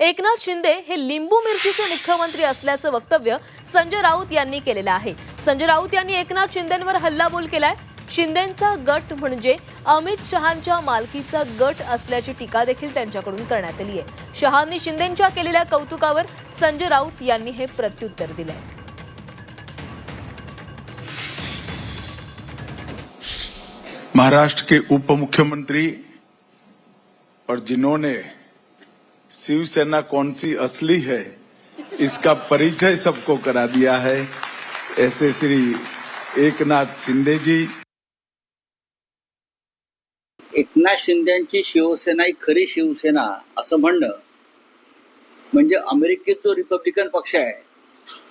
एकनाथ शिंदे हे लिंबू मिरचीचे मुख्यमंत्री असल्याचं वक्तव्य संजय राऊत यांनी केलेलं आहे. संजय राऊत यांनी एकनाथ शिंदेंवर हल्लाबोल केलाय. शिंदेंचा गट म्हणजे अमित शहांच्या मालकीचा गट असल्याची टीका देखील त्यांच्याकडून करण्यात आली आहे शहांनी शिंदेंच्या केलेल्या कौतुकावर संजय राऊत यांनी हे प्रत्युत्तर दिलंय. महाराष्ट्र के उप मुख्यमंत्री और जिन्होंने शिवसेना कौन सी असली है इसका परिचय सबको करा दिया है। ऐसे श्री एकनाथ शिंदे जी। एकनाथ शिंदेची शिवसेना ही खरी शिवसेना असं म्हणणं म्हणजे अमेरिकेत जो रिपब्लिकन पक्ष आहे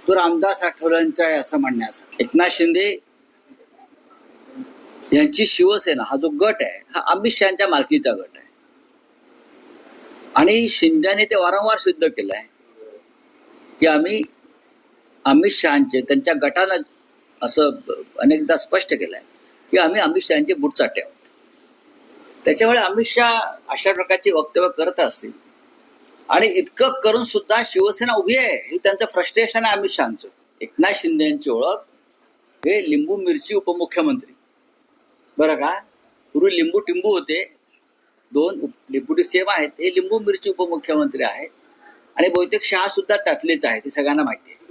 तो रामदास आठवलेंचा आहे असं म्हणण्यासारखं. एकनाथ शिंदे यांची शिवसेना हा जो गट आहे हा अमित शहाच्या मालकीचा गट आहे. आणि शिंद्याने ते वारंवार सिद्ध केलंय की आम्ही अमित शहाचे त्यांच्या गटानं असं अनेकदा स्पष्ट केलंय की आम्ही अमित शहाचे बुटचाटे आहोत. त्याच्यामुळे अमित शहा अशा प्रकारची वक्तव्य करत असतील. आणि इतकं करून सुद्धा शिवसेना उभी आहे हे त्यांचं फ्रस्ट्रेशन आहे अमित शहाचं. एकनाथ शिंदे यांची ओळख हे लिंबू मिरची उपमुख्यमंत्री. बरं का? पूर्वी लिंबू टिंबू होते दोन डेप्युटी सेम आहेत हे लिंबू मिरची उपमुख्यमंत्री आहेत. आणि बहुतेक शहा सुद्धा त्यातलेच आहे ते सगळ्यांना माहिती आहे.